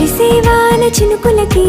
హరిసేవాన చినుకులకి